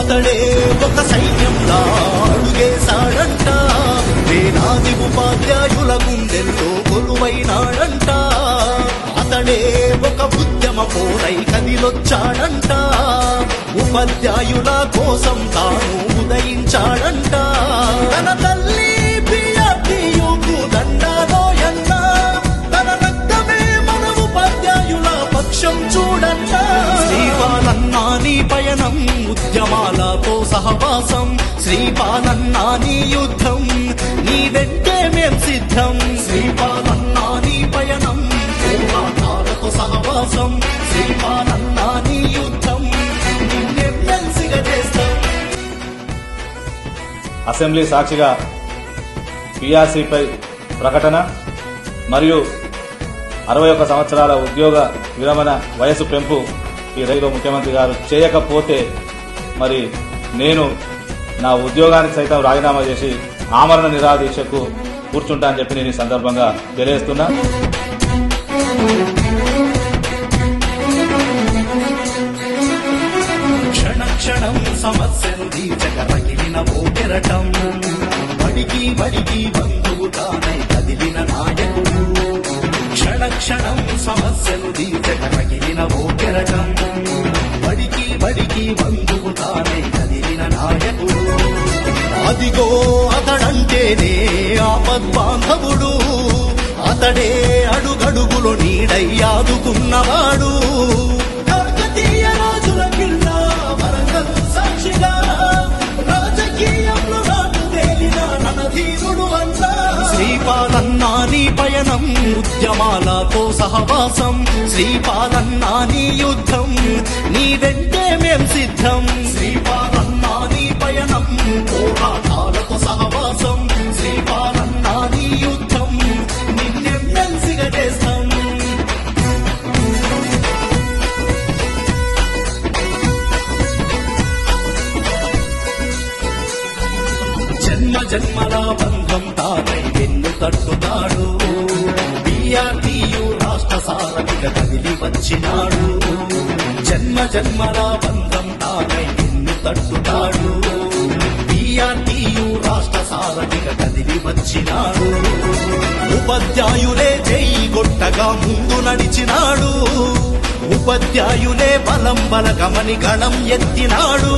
అతడే ఒక సైన్యంలా అడుగేశాడంట ఉపాధ్యాయుల గుండెల్లో కొలువైనాడంట. అతడే ఒక ఉద్యమ పోరై కదిలొచ్చాడంట. ఉపాధ్యాయుల కోసం తాను ఉదయించాడంట. తన తల్లి యుద్ధం ఉద్యమాలతో సహవాసం శ్రీపాలన్నా నీ యుద్ధం నీ వెంటే మేం సిద్ధం. శ్రీపాలన్నా నీ పయనం పోరాటాలతో సహవాసం శ్రీపాలన్నా నీ యుద్ధం అసెంబ్లీ సాక్షిగా పిఆర్సీపై ప్రకటన మరియు అరవై ఒక్క సంవత్సరాల ఉద్యోగ విరమణ వయసు పెంపు ఈ రైతు ముఖ్యమంత్రి గారు చేయకపోతే మరి నేను నా ఉద్యోగానికి సైతం రాజీనామా చేసి ఆమరణ నిరాదీక్షకు కూర్చుంటా అని చెప్పి నేను ఈ సందర్భంగా తెలియజేస్తున్నా. క్షణం సమస్యను తీర్చగలిగిన ఓ కెరటం. బడికి బడికి బంధువు తానై కదిలిన నాయకుడు. క్షణ క్షణం సమస్యను తీర్చగలిగిన ఓ కెరటం. బడికి బడికి బంధువు కదిలిన నాయకుడు. అదిగో అతడంటేనే ఆపద్బాంధవుడు. అతడే అడుగడుగులు నీడయ్యాదుకున్నవాడు. ఆదుకున్నవాడు కాకతీయ రాజుల వరంగల్ సాక్షిగా రాజకీయంలో నాటు తేలిన అంట నీ పయనం ఉద్యమాలతో సహవాసం. శ్రీపాదన్నాని యుద్ధం వెంటే సిద్ధం. శ్రీపాలన్నా పయనం పోరాటాలతో సహవాసం. శ్రీపాలన్నా నీ యుద్ధం నిన్నెమ్మెల్సిగా చేస్తాం జన్మ జన్మల బంధం తానై వెన్ను తట్టుతాడు. బిఆర్టీయు రాష్ట్ర సారథిగా కదిలి వచ్చినాడు. జన్మ జన్మల బంధం తానై నిన్ను తట్టుతాడు. బిఆర్టీయు రాష్ట్ర సారథిగా కదిలి వచ్చినాడు. ఉపాధ్యాయులే చేయి గొట్టగా ముందు నడిచినాడు. ఉపాధ్యాయులే బలం బలగమని గణం ఎత్తినాడు.